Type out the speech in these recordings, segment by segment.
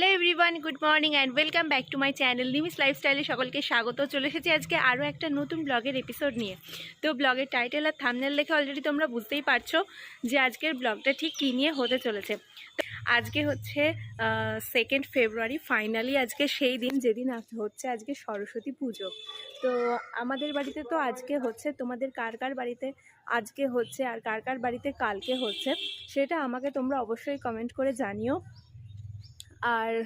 Hello everyone, good morning and welcome back to my channel Nimis লাইফস্টাইলে সকলকে স্বাগত। চলে এসেছি আজকে আরও একটা নতুন ব্লগের এপিসোড নিয়ে। তো ব্লগের টাইটেল আর থামনেল দেখে অলরেডি তোমরা বুঝতেই পারছ যে আজকের ব্লগটা ঠিক কী নিয়ে হতে চলেছে। আজকে হচ্ছে সেকেন্ড ফেব্রুয়ারি ফাইনালি আজকে সেই দিন যেদিন হচ্ছে আজকে সরস্বতী পুজো। তো আমাদের বাড়িতে তো আজকে হচ্ছে, তোমাদের কার কার বাড়িতে আজকে হচ্ছে আর কার কার বাড়িতে কালকে হচ্ছে, সেটা আমাকে তোমরা অবশ্যই কমেন্ট করে জানিও। আর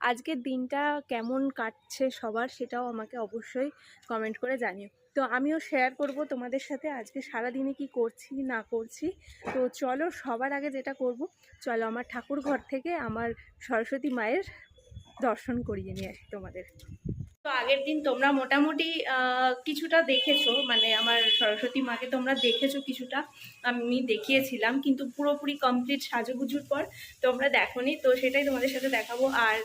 আজকের দিনটা কেমন কাটছে সবার সেটাও আমাকে অবশ্যই কমেন্ট করে জানিও। তো আমিও শেয়ার করব তোমাদের সাথে আজকে সারা দিনে কি করছি, না করছি। তো চলো সবার আগে যেটা করব, চলো আমার ঠাকুর ঘর থেকে আমার সরস্বতী মায়ের দর্শন করিয়ে নিয়ে আসি তোমাদের। তো আগের দিন তোমরা মোটামুটি কিছুটা দেখেছ মানে আমার সরস্বতী মাকে তোমরা দেখেছ কিছুটা, আমি দেখিয়েছিলাম, কিন্তু পুরোপুরি কমপ্লিট সাজুগুজুর পর তোমরা দেখোনি, তো সেটাই তোমাদের সাথে দেখাবো। আর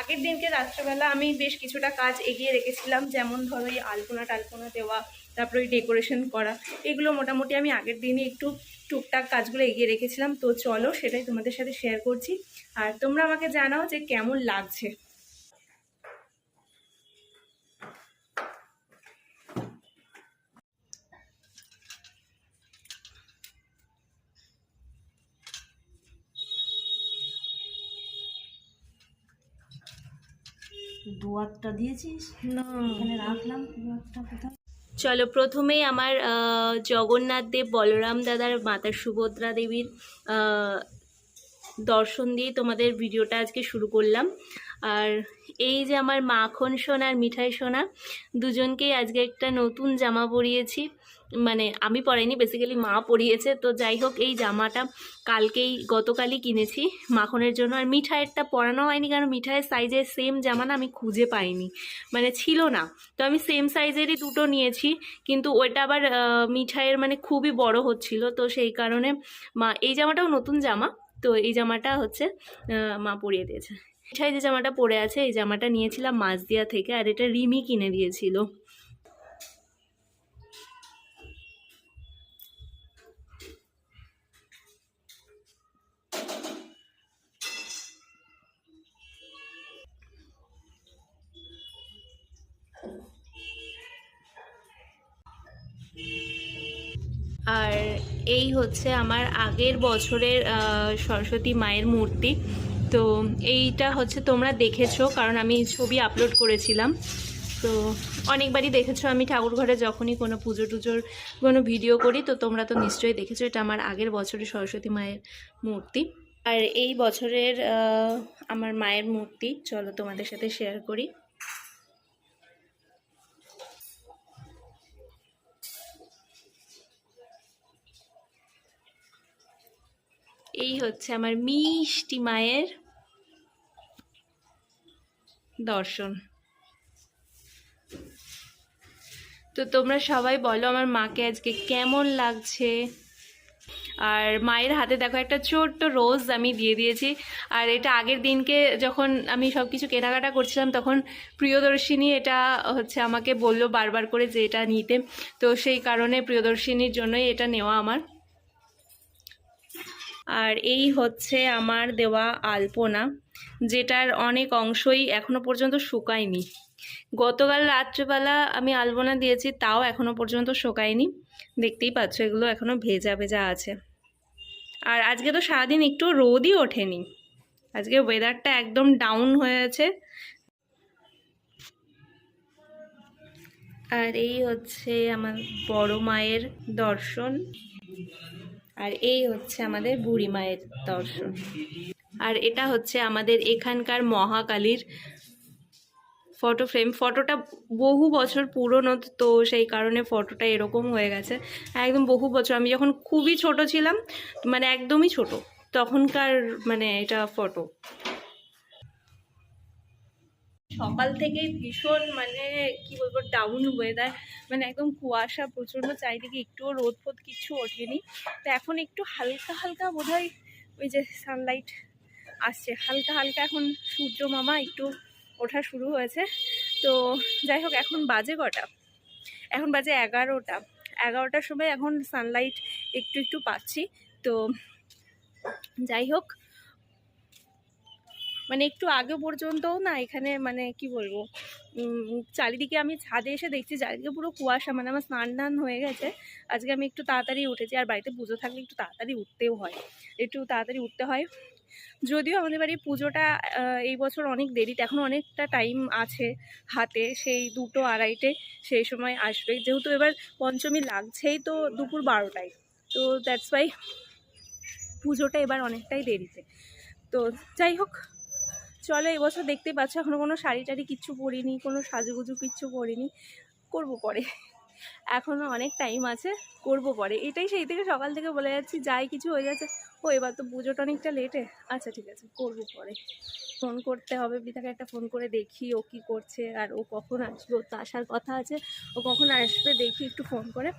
আগের দিনকে রাত্রেবেলা আমি বেশ কিছুটা কাজ এগিয়ে রেখেছিলাম, যেমন ধরো এই আলপনা টালপনা দেওয়া, তারপরে ওই ডেকোরেশন করা, এগুলো মোটামুটি আমি আগের দিনে একটু টুকটাক কাজগুলো এগিয়ে রেখেছিলাম, তো চলো সেটাই তোমাদের সাথে শেয়ার করছি। আর তোমরা আমাকে জানাও যে কেমন লাগছে। দিয়েছিস? এখানে রাখলাম কোথায় চলো প্রথমেই আমার জগন্নাথ দেব বলরাম দাদার মাতা সুভদ্রা দেবীর দর্শন দিয়ে তোমাদের ভিডিওটা আজকে শুরু করলাম। আর এই যে আমার মাখন সোনা আর মিঠাই সোনা দুজনকেই আজকে একটা নতুন জামা পরিয়েছি। মানে আমি পরাইনি বেসিক্যালি মা পরিয়েছে তো যাই হোক, এই জামাটা কালকেই, গতকালই কিনেছি। মাখনের জন্য আর মিঠাইয়েরটা পরানো হয়নি কারণ মিঠাইয়ের সাইজের সেম জামা না, আমি খুঁজে পাইনি। মানে ছিল না। তো আমি সেম সাইজেরই দুটো নিয়েছি, কিন্তু ওইটা আবার মিঠাইয়ের মানে খুবই বড় হচ্ছিল। তো সেই কারণে মা, এই জামাটাও নতুন জামা। তো এই জামাটা হচ্ছে মা পরিয়ে দিয়েছে। মিঠাই যে জামাটা পরে আছে, এই জামাটা নিয়েছিলাম মাঝদিয়া থেকে, আর এটা রিমি কিনে দিয়েছিল। আর এই হচ্ছে আমার আগের বছরের সরস্বতী মায়ের মূর্তি। তো এইটা হচ্ছে তোমরা দেখেছ, কারণ আমি ছবি আপলোড করেছিলাম। তো অনেকবারই দেখেছ আমি ঠাকুর ঘরে যখনই কোনো পুজো টুজোর কোনো ভিডিও করি, তো তোমরা তো নিশ্চয়ই দেখেছ, এটা আমার আগের বছরের সরস্বতী মায়ের মূর্তি। আর এই বছরের আমার মায়ের মূর্তি, চলো তোমাদের সাথে শেয়ার করি। এই হচ্ছে আমার মিষ্টি মায়ের দর্শন। তো তোমরা সবাই বলো আমার মাকে আজকে কেমন লাগছে? আর মায়ের হাতে দেখো একটা ছোট্ট রোজ আমি দিয়ে দিয়েছি। আর এটা আগের দিনকে যখন আমি সব কিছু কেনাকাটা করছিলাম, তখন প্রিয়দর্শিনী এটা হচ্ছে আমাকে বলল বারবার করে যে এটা নিতে। তো সেই কারণে প্রিয়দর্শিনীর জন্যই এটা নেওয়া আমার। আর এই হচ্ছে আমার দেওয়া আলপনা, যেটার অনেক অংশই এখনও পর্যন্ত শুকায়নি। গতকাল রাত্রেবেলা আমি আলপনা দিয়েছি, তাও এখনও পর্যন্ত শুকায়নি। দেখতেই পাচ্ছ, এগুলো এখনও ভেজা ভেজা আছে। আর আজকে তো সারাদিন একটু রোদই ওঠেনি। আজকে ওয়েদারটা একদম ডাউন হয়েছে। আর এই হচ্ছে আমার বড় মায়ের দর্শন। আর এই হচ্ছে আমাদের বুড়ি মায়ের দর্শন। আর এটা হচ্ছে আমাদের এখানকার মহাকালীর ফটো ফ্রেম। ফটোটা বহু বছর পুরনো, তো সেই কারণে ফটোটা এরকম হয়ে গেছে। একদম বহু বছর। আমি যখন খুবই ছোট ছিলাম মানে একদমই ছোট, তখনকার মানে এটা ফটো। সকাল থেকেই ভীষণ মানে কি বলব ডাউন ওয়েদার মানে একদম কুয়াশা প্রচণ্ড, চারিদিকে একটুও রোদ ফোদ কিচ্ছু ওঠেনি। তো এখন একটু হালকা হালকা বোধহয় ওই যে সানলাইট আসছে। হালকা হালকা এখন সূর্য মামা একটু ওঠা শুরু হয়েছে। তো যাই হোক, এখন বাজে কটা? এখন বাজে এগারোটা। এগারোটার সময় এখন সানলাইট একটু একটু পাচ্ছি। তো যাই হোক মানে একটু আগে পর্যন্তও না এখানে মানে কি বলব চারিদিকে আমি ছাদে এসে দেখছি, চারিদিকে পুরো কুয়াশা মানে আমার স্নান টান হয়ে গেছে। আজকে আমি একটু তাড়াতাড়ি উঠেছি, আর বাড়িতে পুজো থাকলে একটু তাড়াতাড়ি উঠতেও হয়, একটু তাড়াতাড়ি উঠতে হয়। যদিও আমাদের বাড়ির পুজোটা এই বছর অনেক দেরিতে, এখন অনেকটা টাইম আছে হাতে, সেই দুটো আড়াইটে, সেই সময় আসবে। যেহেতু এবার পঞ্চমী লাগছেই তো দুপুর বারোটায়, তো দ্যাটস ওয়াই পুজোটা এবার অনেকটাই দেরিতে। তো যাই হোক চলো এবছর দেখতেই পাচ্ছ এখনও কোনো শাড়ি টাড়ি কিচ্ছু পরিনি, কোনো সাজুগুজু কিচ্ছু পরিনি। করব পরে। এখনও অনেক টাইম আছে, করব পরে। এটাই সেই থেকে সকাল থেকে বলে যাচ্ছি, যাই কিছু হয়ে যাচ্ছে ও, এবার তো পুজোটা অনেকটা লেটে। আচ্ছা ঠিক আছে, করব পরে। ফোন করতে হবে বিথাকে একটা ফোন করে দেখি ও কি করছে, আর ও কখন আসবে ওর তো আসার কথা আছে। ও কখন আসবে, দেখি, একটু ফোন করে।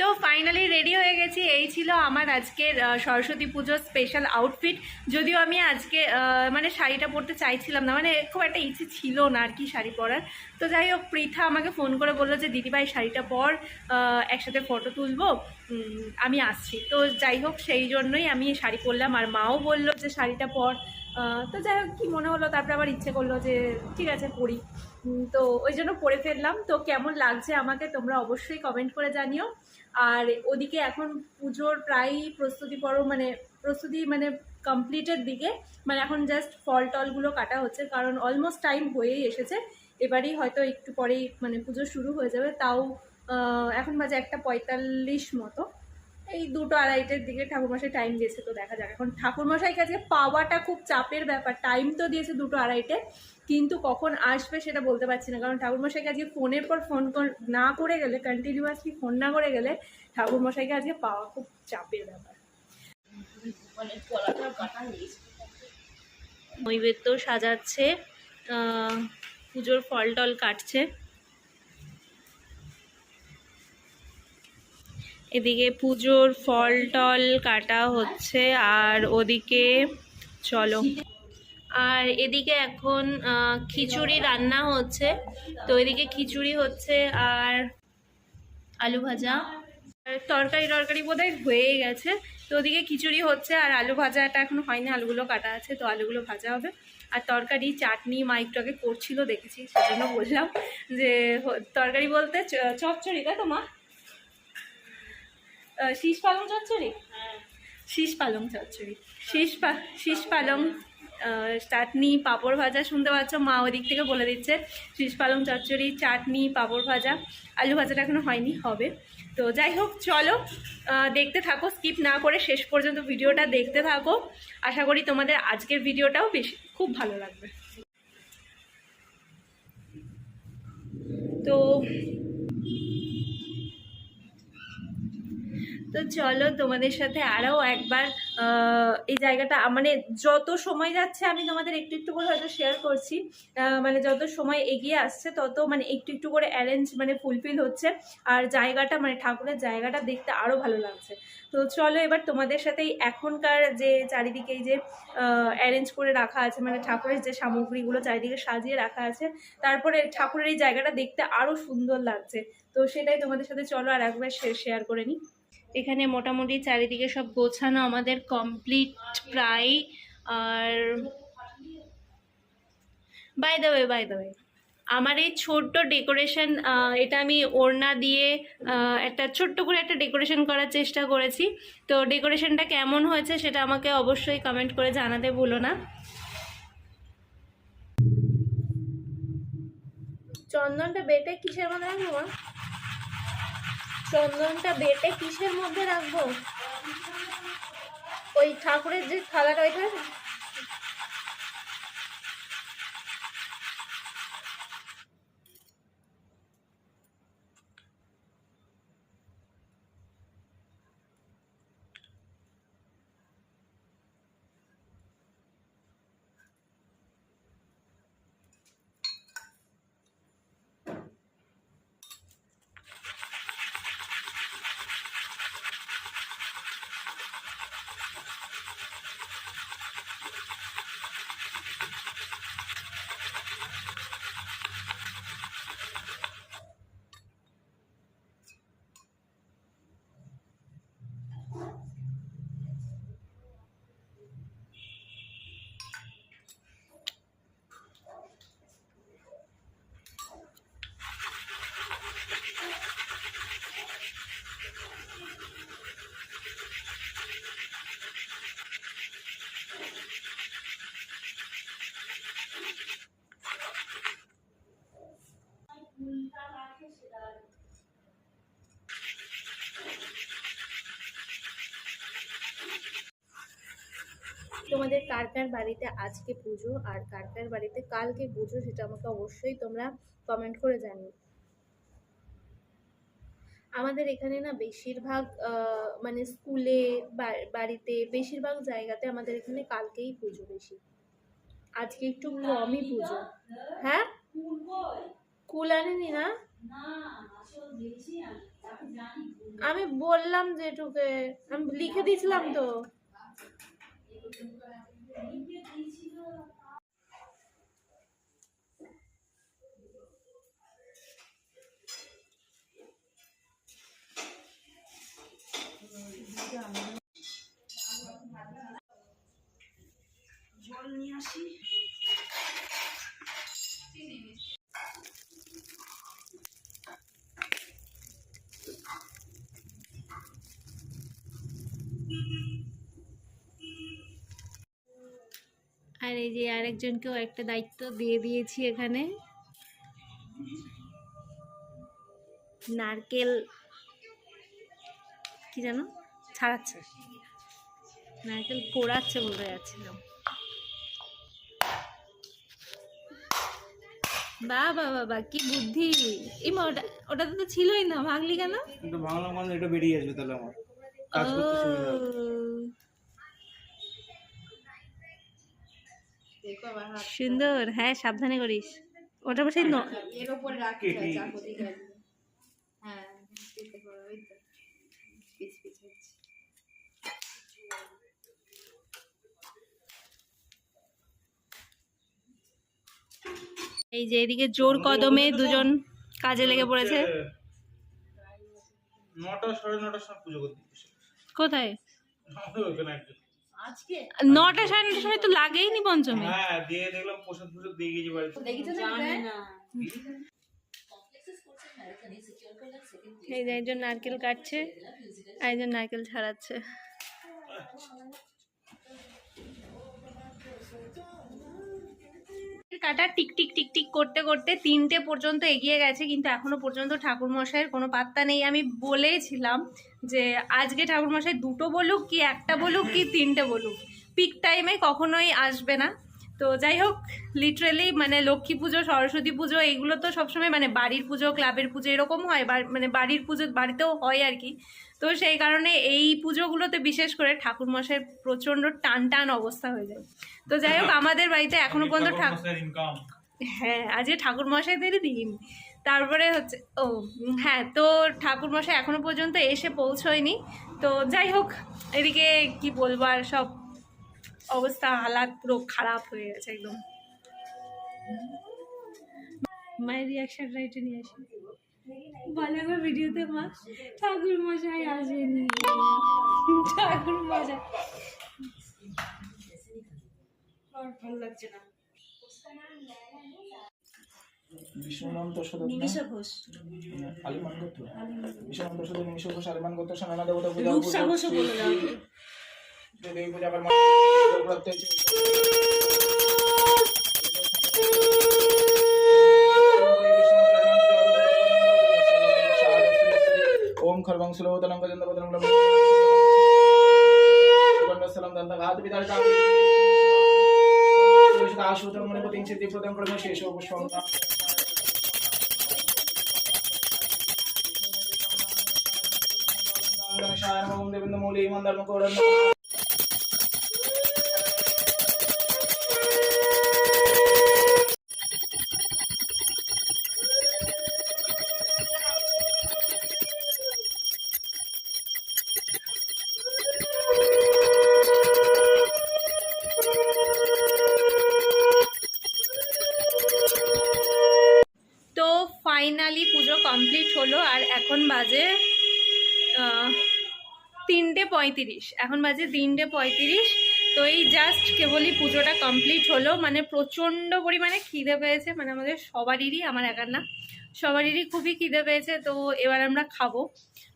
তো ফাইনালি রেডি হয়ে গেছি। এই ছিল আমার আজকের সরস্বতী পুজোর স্পেশাল আউটফিট যদিও আমি আজকে মানে শাড়িটা পরতে চাইছিলাম না মানে খুব একটা ইচ্ছে ছিল না আর কি শাড়ি পরার। তো যাই হোক পৃথা আমাকে ফোন করে বলল যে দিদিভাই শাড়িটা পর একসাথে ফটো তুলবো। আমি আসছি। তো যাই হোক সেই জন্যই আমি শাড়ি পরলাম। আর মাও বলল যে শাড়িটা পর। তো যাই হোক কী মনে হলো? তারপরে আবার ইচ্ছে করল যে ঠিক আছে উম, তো ওই জন্য পরে ফেললাম। তো কেমন লাগছে আমাকে তোমরা অবশ্যই কমেন্ট করে জানিও। আর ওদিকে এখন পুজোর প্রায় প্রস্তুতি পর্ব মানে প্রস্তুতি মানে কমপ্লিটের দিকে মানে এখন জাস্ট ফল টলগুলো কাটা হচ্ছে। কারণ অলমোস্ট টাইম হয়েই এসেছে। এবারেই হয়তো একটু পরেই মানে পুজো শুরু হয়ে যাবে, তাও এখন বাজে একটা পঁয়তাল্লিশ মতো। এই দুটো আড়াইটের দিকে ঠাকুরমশাই টাইম দিয়েছে তো দেখা যাক। এখন ঠাকুরমশাই কাছে পাওয়াটা খুব চাপের ব্যাপার টাইম তো দিয়েছে দুটো আড়াইটে, কিন্তু কখন আসবে সেটা বলতে পারছি না। কারণ ঠাকুরমশাইকে আজকে ফোনের পর ফোন না করে গেলে কন্টিনিউয়াসলি ফোন না করে গেলে ঠাকুরমশাইকে আজকে পাওয়া খুব চাপের ব্যাপার। নৈবেদ্য সাজাচ্ছে পুজোর ফল টল কাটছে। এদিকে পুজোর ফল টল কাটা হচ্ছে, আর ওদিকে চলো। আর এদিকে এখন খিচুড়ি রান্না হচ্ছে, তো এদিকে খিচুড়ি হচ্ছে আর আলু ভাজা। তরকারি টরকারি বোধহয় হয়ে গেছে, তো ওদিকে খিচুড়ি হচ্ছে আর আলু ভাজাটা এখনও হয়নি, আলুগুলো কাটা আছে, তো আলুগুলো ভাজা হবে। আর তরকারি চাটনি মাইকটাকে করছিল দেখেছি সেজন্য বললাম যে তরকারি বলতে চচ্চড়ি তাই তো মা? শীষ পালং চচ্চড়ি? শীষ পালং চচ্চড়ি। শীষ পা শীষ পালং চাটনি পাঁপড় ভাজা শুনতে পাচ্ছ? মা ওদিক থেকে বলে দিচ্ছে শীষ পালং চচ্চড়ি চাটনি পাঁপড় ভাজা আলু ভাজাটা এখনও হয়নি হবে। তো যাই হোক, চলো দেখতে থাকো স্কিপ না করে শেষ পর্যন্ত ভিডিওটা দেখতে থাকো। আশা করি তোমাদের আজকের ভিডিওটাও বেশি, খুব ভালো লাগবে। তো তো চলো তোমাদের সাথে আরও একবার এই জায়গাটা মানে যত সময় যাচ্ছে আমি তোমাদের একটু একটু করে হয়তো শেয়ার করছি। মানে যত সময় এগিয়ে আসছে তত মানে একটু একটু করে অ্যারেঞ্জ মানে ফুলফিল হচ্ছে। আর জায়গাটা মানে ঠাকুরের জায়গাটা দেখতে আরও ভালো লাগছে। তো চলো এবার তোমাদের সাথে এখনকার যে চারিদিকে যে অ্যারেঞ্জ করে রাখা আছে মানে ঠাকুরের যে সামগ্রীগুলো চারিদিকে সাজিয়ে রাখা আছে, তারপরে ঠাকুরের এই জায়গাটা দেখতে আরও সুন্দর লাগছে। তো সেটাই তোমাদের সাথে চলো আর একবার শেয়ার করে নিই। এখানে মোটামুটি চারিদিকে সব গোছানো আমাদের কমপ্লিট প্রায়। আর by the way by the way আমার এই ছোট্ট ডেকোরেশন এটা আমি ওড়না দিয়ে একটা ছোট্ট করে একটা ডেকোরেশন করার চেষ্টা করেছি। তো ডেকোরেশনটা কেমন হয়েছে সেটা আমাকে অবশ্যই কমেন্ট করে জানাতে ভুলো না। চন্দনটা বেটে কিসের মধ্যে রাখব? চন্দনটা বেটে কিসের মধ্যে রাখব? ওই ঠাকুরের যে থালাটা ওইখানে তোমাদের কার কার বাড়িতে আজকে পুজো আর কার কার বাড়িতে কালকে পুজো সেটা আমাকে অবশ্যই তোমরা কমেন্ট করে জানিও। আমাদের এখানে না বেশিরভাগ মানে স্কুলে বাড়িতে বেশিরভাগ জায়গাতে আমাদের এখানে কালকেই পুজো বেশি। আজকে একটু কমই পুজো। হ্যাঁ? কুল আনেনি না? আমি বললাম যে এটুকে, আমি লিখে দিয়েছিলাম তো। Thank you. এই যে আরেকজনকেও একটা দায়িত্ব দিয়ে দিয়েছি এখানে। নারকেল কি জানো? ছাড়াচ্ছে। নারকেল কোড়াচ্ছে বলতে যাচ্ছিলাম বা বা বাবা কি বুদ্ধি। ওটা ওটা তো ছিলই না। ভাঙলি কেন? বাংলা মানে এটা বেরিয়ে আসবে তাহলে আমার। কাজ করতে সুন্দর হ্যাঁ সাবধানে করিস। ওটা বসে ন এর উপরে রাখতে কেটে হয়। এই যে এদিকে জোর কদমে দুজন কাজে লেগে পড়েছে। কোথায়? নটা সাড়ে নটার সময় তো লাগেই নি পঞ্চমে। হ্যাঁ দিয়ে দেখলাম প্রসাদ প্রসাদ দিয়ে গেছি বাড়িতে। দেখেছ না। এই যে একজন নারকেল কাটছে আর একজন নারকেল ছাড়াচ্ছে। কাটা টিক টিক টিক টিক করতে করতে তিনটে পর্যন্ত এগিয়ে গেছে, কিন্তু এখনও পর্যন্ত ঠাকুর মশাইয়ের কোনো পাত্তা নেই। আমি বলেছিলাম যে আজকে ঠাকুর মশাই দুটো বলুক কি একটা বলুক কি তিনটে বলুক, পিক টাইমে কখনোই আসবে না। তো যাই হোক লিটারেলি মানে লক্ষ্মী পুজো সরস্বতী পুজো এইগুলো তো সবসময় মানে বাড়ির পুজো ক্লাবের পুজো এরকম হয় বা- মানে বাড়ির পুজো বাড়িতেও হয় আর কি। তো সেই কারণে এই পুজোগুলোতে বিশেষ করে ঠাকুর মশাইয়ের প্রচণ্ড টান টান অবস্থা হয়ে যায়। তো যাই হোক আমাদের বাড়িতে এখনও পর্যন্ত ঠাকুর হ্যাঁ আজকে ঠাকুর মশাইদেরই দিন। তারপরে হচ্ছে ও হ্যাঁ তো ঠাকুর মশাই এখনও পর্যন্ত এসে পৌঁছয়নি। তো যাই হোক এদিকে কি বলব আর সব অবস্থা হালাত পুরো খারাপ হয়ে গেছে একদম। মায়ের রিয়াকশনটা নিয়ে আসি। ভালো করে ভিডিওতে মা। ঠাকুর মশাই আসেনি। ঠাকুর মশাই। ভালো লাগছে না। বিষ্ণুনাম ঘোষ। আলিমান গোত্র। বিষ্ণুনাম তসদ নিমিষ ঘোষ আলিমান গোত্র দেবতা পূজা বলে দাও। দেবী পূজা আবার প্রাপ্ত হয়েছে ওম খর্বং সুলোতনং গজন্দ বদনং লম সুগন্ধস্থলং দন্তঘাত বিদারকাম আশুতং মণিপতিং সিদ্ধিপ্রদং শেষ পুষ্পং পঁয়ত্রিশ। এখন বাজে তিনটে পঁয়ত্রিশ। তো এই জাস্ট কেবলই পুজোটা কমপ্লিট হলো। মানে প্রচণ্ড পরিমাণে খিদে পেয়েছে। মানে আমাদের সবারই, আমার একার না, সবারই খুবই খিদে পেয়েছে। তো এবার আমরা খাব।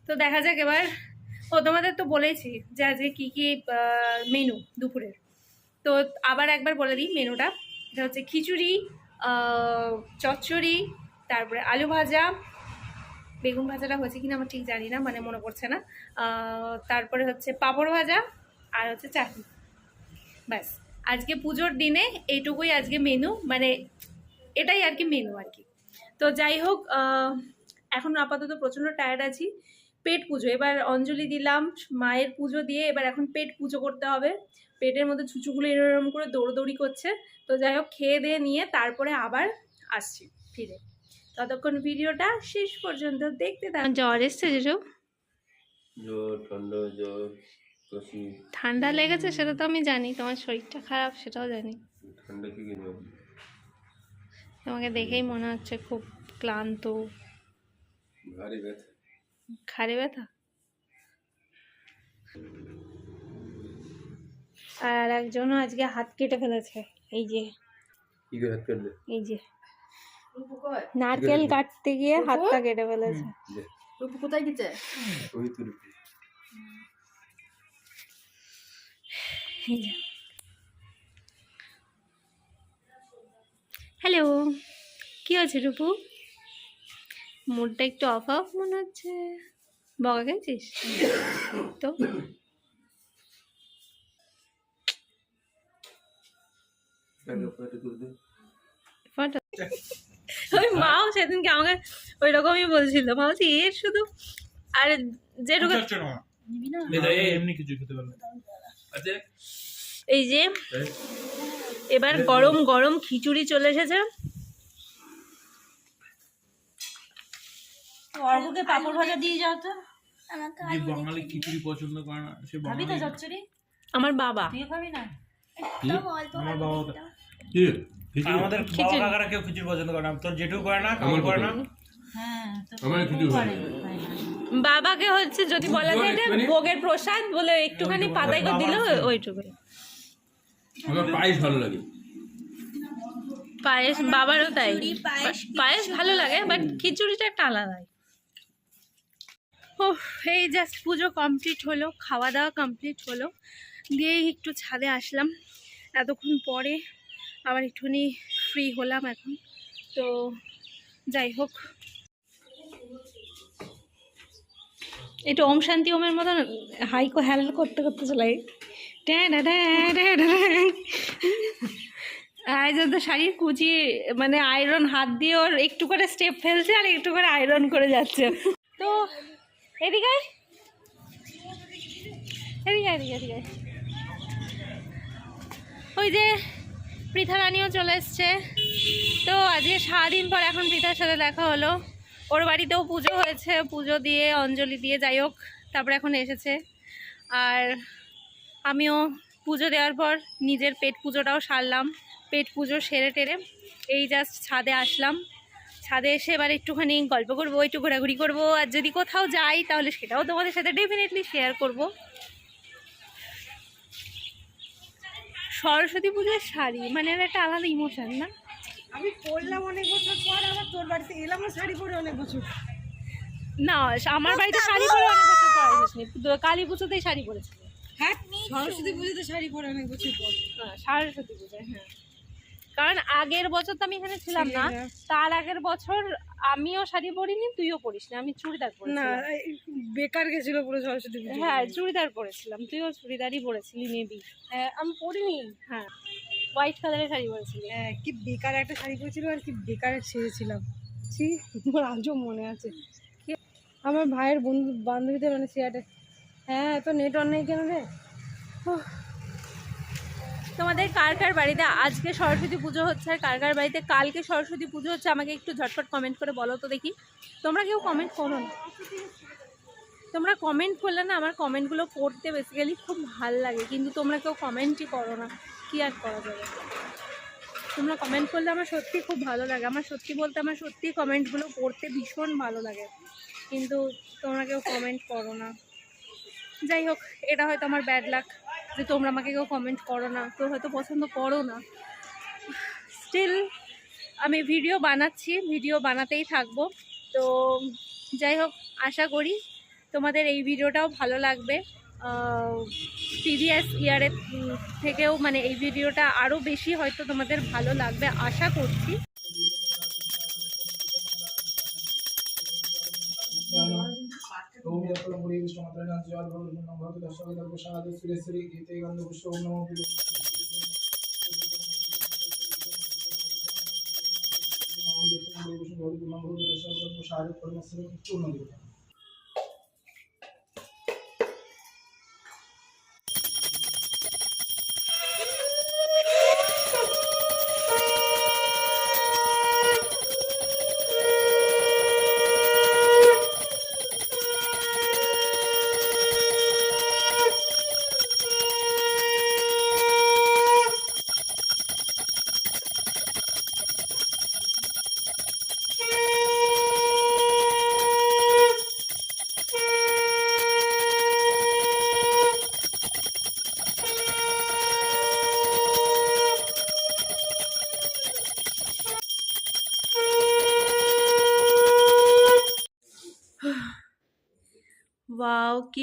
তো দেখা যাক এবার, ও তোমাদের তো বলেছি যে আজকে কী কী মেনু দুপুরের। তো আবার একবার বলে দিই মেনুটা এটা হচ্ছে খিচুড়ি চচ্চড়ি, তারপরে আলু ভাজা বেগুন ভাজাটা হয়েছে কিনা আমার ঠিক জানি না মানে মনে পড়ছে না। তারপরে হচ্ছে পাঁপড় ভাজা আর হচ্ছে চাটনি। ব্যাস, আজকে পুজোর দিনে এইটুকুই আজকে মেনু মানে এটাই আর কি মেনু আর কি। তো যাই হোক এখন আপাতত প্রচণ্ড টায়ার্ড আছি। পেট পুজো, এবার অঞ্জলি দিলাম, মায়ের পুজো দিয়ে এবার এখন পেট পুজো করতে হবে। পেটের মধ্যে ছুচুগুলো এরকম করে দৌড়দৌড়ি করছে। তো যাই হোক, খেয়ে দিয়ে নিয়ে তারপরে আবার আসছি, ফিরে। ততক্ষণ ভিডিওটা শেষ পর্যন্ত দেখতে থাকুন। জ্বর এসছে যেসব ঠান্ডা লেগেছে সেটা তো আমি জানি। তোমার শরীরটা খারাপ সেটাও জানি। ঠান্ডা কি কিনে তোমাকে দেখেই মনে হচ্ছে খুব ক্লান্ত। ভারী ব্যথা। খারে ব্যথা? আর একজনও আজকে হাত কেটে ফেলেছে এই যে। কি হাত কাটলে এই যে। নারকেল কাটতে গিয়ে হাতটা কেটে ফেলেছে। রূপু কোথায় গেছে? ওই এই যে। হ্যালো কি আছে রূপু? মুডটা একটু অফ অফ মনে হচ্ছে। বকা গেছিস তো? ফটো ওই মাও সেদিনকে আমাকে ওই রকমই বলছিল। মা বলছি এর শুধু আর যেটুকু নিবি এমনি কিছু খেতে পারবে আচ্ছা এই যে এবার গরম গরম খিচুড়ি চলে এসেছে। অর্ঘকে পাপড় ভাজা দিয়ে যাও তো। যে বাঙালি খিচুড়ি পছন্দ করে না সে বাঙালি আমার বাবা। খাবি না? আমার বাবা কি? খিচুড়ি আমাদের বাবা কাকারা কেউ খিচুড়ি পছন্দ করে না। তোর জেঠু করে না কাকু করে না? হ্যাঁ আমার খিচুড়ি না। বাবাকে হচ্ছে যদি বলা যায় যে মানে- ভোগের প্রসাদ বলে একটুখানি পাতায় করে দিল ওইটুকুই। আমার পায়েস ভালো লাগে। পায়েস বাবারও তাই। পায়েস ভালো লাগে বাট খিচুড়িটা একটা আলাদাই। ও এই জাস্ট পুজো কমপ্লিট হলো খাওয়া দাওয়া কমপ্লিট হলো। দিয়েই একটু ছাদে আসলাম। এতক্ষণ পরে আবার একটুখানি ফ্রি হলাম এখন। তো যাই হোক। একটু ওম শান্তি ওমের মতন হাইকো হ্যাল করতে করতে চলাই। আজ তো শাড়ির কুচি মানে আয়রন হাত দিয়ে ওর একটু করে স্টেপ ফেলছে আর একটু করে আয়রন করে যাচ্ছে। তো এদিকে। এদিকে এদিকে এদিকে ওই যে পৃথা রানীও চলে এসছে। তো আজকে সারাদিন পর এখন পৃথার সাথে দেখা হলো। ওর বাড়িতেও পুজো হয়েছে, পুজো দিয়ে, অঞ্জলি দিয়ে, যাই হোক, তারপরে এখন এসেছে। আর আমিও পুজো দেওয়ার পর নিজের পেট পুজোটাও সারলাম, পেট পুজো সেরে টেরে এই জাস্ট ছাদে আসলাম। ছাদে এসে এবার একটুখানি গল্প করব, একটু ঘোরাঘুরি করব, আর যদি কোথাও যাই তাহলে সেটাও তোমাদের সাথে ডেফিনেটলি শেয়ার করব। সরস্বতী পুজোর শাড়ি মানে একটা আলাদা ইমোশন না? আমি পরলাম অনেক বছর পর আবার তোর বাড়িতে এলাম শাড়ি পরে অনেক বছর। না আমার বাড়িতে শাড়ি পরে অনেক বছর পর আসিসনি কালী পুজোতেই শাড়ি পরেছিল হ্যাঁ সরস্বতী পুজোতে শাড়ি পরে অনেক বছর পর। হ্যাঁ সরস্বতী পুজোয় হ্যাঁ। কারণ আগের বছর তো আমি এখানে ছিলাম না। তার আগের বছর আমিও শাড়ি পরিনি তুইও পরিস না। আমি চুড়িদার না বেকার গেছিল পুরো সরস্বতী পুজো হ্যাঁ চুড়িদার পরেছিলাম। তুইও চুড়িদারই পরেছিলি মেবি হ্যাঁ, আমি পরিনি। হ্যাঁ হোয়াইট কালারের শাড়ি পরেছিলি। হ্যাঁ, কি বেকার একটা শাড়ি পরেছিল আর কি বেকার ছেড়েছিলাম। ছি তোমার আজও মনে আছে? আমার ভাইয়ের বন্ধু বান্ধবীদের মানে সিয়াটে হ্যাঁ এত নেট অন নেই কেন রে? তোমাদের কার কার বাড়িতে আজকে সরস্বতী পুজো হচ্ছে আর কার কার বাড়িতে কালকে সরস্বতী পুজো হচ্ছে আমাকে একটু ঝটপট কমেন্ট করে বলো তো দেখি। তোমরা কেউ কমেন্ট করো না। তোমরা কমেন্ট করলে না আমার কমেন্টগুলো পড়তে বেসিক্যালি খুব ভালো লাগে, কিন্তু তোমরা কেউ কমেন্টই করো না। কী আর করা যাবে? তোমরা কমেন্ট করলে আমার সত্যি খুব ভালো লাগে। আমার সত্যি বলতে আমার সত্যি কমেন্টগুলো পড়তে ভীষণ ভালো লাগে। কিন্তু তোমরা কেউ কমেন্ট করো না। যাই হোক, এটা হয়তো আমার ব্যাড লাক যে তোমরা আমাকে কেউ কমেন্ট করো না, কেউ হয়তো পছন্দ করো না। স্টিল আমি ভিডিও বানাচ্ছি ভিডিও বানাতেই থাকব। তো যাই হোক, আশা করি তোমাদের এই ভিডিওটাও ভালো লাগবে। প্রিভিয়াস ইয়ারের থেকেও মানে এই ভিডিওটা আরও বেশি হয়তো তোমাদের ভালো লাগবে, আশা করছি। মাত্রায় জল বল গুণম ভক্ত দর্শক দ্রব্য সাহায্য শ্রী শ্রী গীতে গন্ধ পুষ্প নম ভক্ত গুণম ভক্ত দর্শক দ্রব্য সাহায্য পরমেশ্বর পূর্ণ দিবেন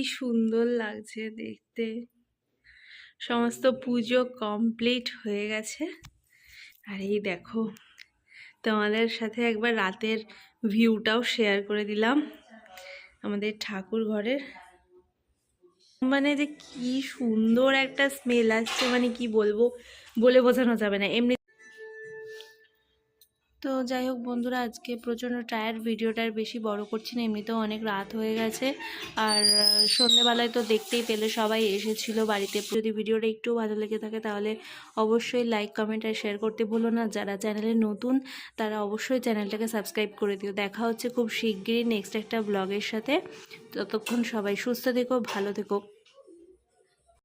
সুন্দর লাগছে দেখতে। সমস্ত পুজো কমপ্লিট হয়ে গেছে। আর এই দেখো, তোমাদের সাথে একবার রাতের ভিউটাও শেয়ার করে দিলাম। আমাদের ঠাকুর ঘরের। মানে যে কি সুন্দর একটা স্মেল আসছে মানে কি বলব? বলে বোঝানো যাবে না। এমনি তো যাই হোক বন্ধুরা, আজকে প্রচণ্ড টায়ার ভিডিওটা আর বেশি বড় করছি না, এমনিতেও অনেক রাত হয়ে গেছে। আর সন্ধেবেলায় তো দেখতেই পেলে সবাই এসেছিল বাড়িতে। যদি ভিডিওটা একটু ভালো লেগে থাকে তাহলে অবশ্যই লাইক কমেন্ট আর শেয়ার করতে ভুলো না। যারা চ্যানেলে নতুন, তারা অবশ্যই চ্যানেলটাকে সাবস্ক্রাইব করে দিও। দেখা হচ্ছে খুব শিগগিরই নেক্সট একটা ব্লগের সাথে। ততক্ষণ সবাই সুস্থ থেকো, ভালো থেকো।